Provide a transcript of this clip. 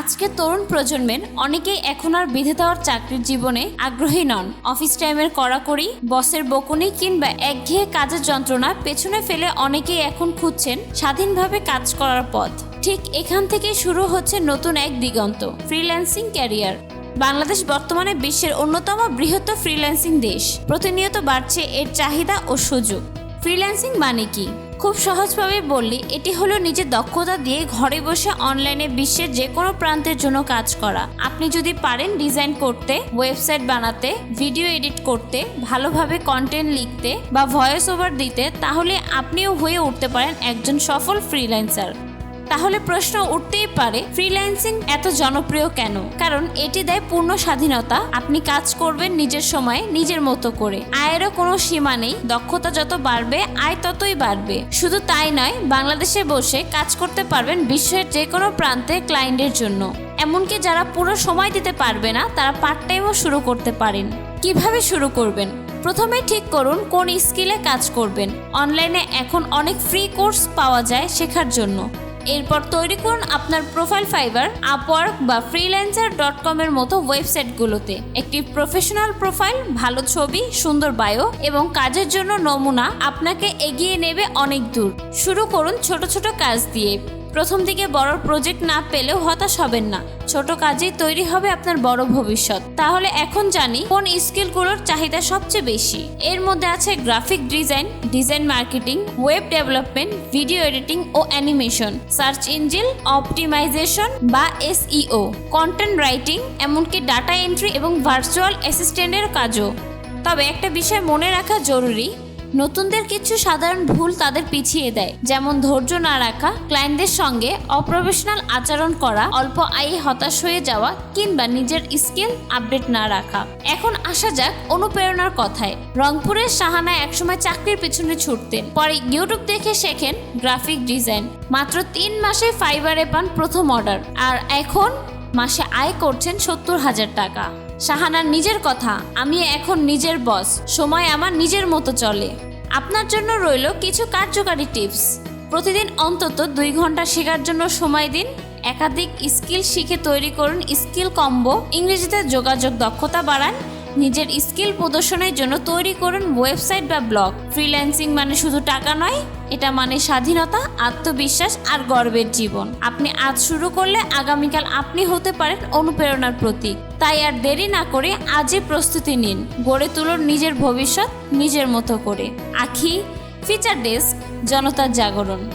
আজকে তরুণ প্রজন্মের অনেকেই এখন আর বিধে দেওয়ার চাকরির জীবনে আগ্রহী নন। অফিস টাইমের কড়াকড়ি, বসের বকুনি কিংবা একঘেয়ে কাজের যন্ত্রণা পেছনে ফেলে অনেকেই এখন খুঁজছেন স্বাধীনভাবে কাজ করার পথ। ঠিক এখান থেকেই শুরু হচ্ছে নতুন এক দিগন্ত ফ্রিল্যান্সিং ক্যারিয়ার বাংলাদেশ বর্তমানে বিশ্বের অন্যতম বৃহত্তর ফ্রিল্যান্সিং দেশ। প্রতিনিয়ত বাড়ছে এর চাহিদা ও সুযোগ। ফ্রিল্যান্সিং মানে কি? খুব সহজভাবে বললি, এটি হলো নিজের দক্ষতা দিয়ে ঘরে বসে অনলাইনে বিশ্বের যে কোনো প্রান্তের জন্য কাজ করা। আপনি যদি পারেন ডিজাইন করতে, ওয়েবসাইট বানাতে, ভিডিও এডিট করতে, ভালোভাবে কন্টেন্ট লিখতে বা ভয়েস ওভার দিতে, তাহলে আপনিও হয়ে উঠতে পারেন একজন সফল ফ্রিল্যান্সার। তাহলে প্রশ্ন উঠতেই পারে ফ্রিল্যান্সিং এত জনপ্রিয় কেন? কারণ এটি দেয় পূর্ণ স্বাধীনতা, আপনি কাজ করবেন নিজের সময়ে, নিজের মতো করে। আয়েরও কোনো সীমা নেই, দক্ষতা যত বাড়বে, আয় ততই বাড়বে। শুধু তাই নয়, বাংলাদেশে বসে কাজ করতে পারবেন বিশ্বের যে কোনো প্রান্তে ক্লায়েন্টের জন্য। এমনকি যারা পুরো সময় দিতে পারবে না, তারা পার্ট টাইমও শুরু করতে পারেন। কীভাবে শুরু করবেন? প্রথমে ঠিক করুন কোন স্কিলে কাজ করবেন। অনলাইনে এখন অনেক ফ্রি কোর্স পাওয়া যায় শেখার জন্য। এরপর তৈরি করুন আপনার প্রোফাইল ফাইবার আপওয়ার্ক বা ফ্রিল্যান্সার ডট কমের মতো ওয়েবসাইটগুলোতে একটি প্রফেশনাল প্রোফাইল ভালো ছবি, সুন্দর বায়ো এবং কাজের জন্য নমুনা আপনাকে এগিয়ে নেবে অনেক দূর। শুরু করুন ছোট ছোট কাজ দিয়ে। প্রথম দিকে বড় প্রজেক্ট না পেলেও হতাশ হবেন না। ছোট কাজেই তৈরি হবে আপনার বড় ভবিষ্যৎ। তাহলে এখন জানি কোন স্কিলগুলোর চাহিদা সবচেয়ে বেশি। এর মধ্যে আছে graphic design design marketing web development video editing ও অ্যানিমেশন সার্চ ইঞ্জিন অপটিমাইজেশন বা এসইও কন্টেন্ট রাইটিং এমনকি ডাটা এন্ট্রি এবং ভার্চুয়াল অ্যাসিস্ট্যান্টের কাজও। তবে একটা বিষয় মনে রাখা জরুরি নতুনদের কিছু সাধারণ ভুল তাদের পিছিয়ে দেয়। যেমন ধৈর্য না রাখা, ক্লায়েন্টদের সঙ্গে অপ্রফেশনাল আচরণ করা, অল্প আয়ে হতাশ হয়ে যাওয়া কিংবা নিজের স্কিল আপডেট না রাখা। এখন আসা যাক অনুপ্রেরণার কথায়। রংপুরের সাহানা একসময় চাকরির পেছনে ছুটতেন। পরে ইউটিউব দেখে শেখেন গ্রাফিক ডিজাইন। মাত্র তিন মাসে ফাইবারে পান প্রথম অর্ডার। আর এখন মাসে আয় করছেন সত্তর হাজার টাকা। শাহানার নিজের কথা, আমি এখন নিজের বস সময় আমার নিজের মতো চলে। আপনার জন্য রইল কিছু কার্যকারী টিপস প্রতিদিন অন্তত দুই ঘণ্টা শেখার জন্য সময় দিন। একাধিক স্কিল শিখে তৈরি করুন স্কিল কম্বো ইংরেজিতে যোগাযোগ দক্ষতা বাড়ান। নিজের স্কিল প্রদর্শনের জন্য তৈরি করুন ওয়েবসাইট বা ব্লগ ফ্রিল্যান্সিং মানে শুধু টাকা নয় এটা মানে স্বাধীনতা, আত্মবিশ্বাস আর গর্বের জীবন। আপনি আজ শুরু করলে আগামীকাল আপনি হতে পারেন অনুপ্রেরণার প্রতীক। তাই আর দেরি না করে আজই প্রস্তুতি নিন। গড়ে তুলুন নিজের ভবিষ্যৎ নিজের মতো করে। আখি ফিচার ডেস্ক জনতার জাগরণ।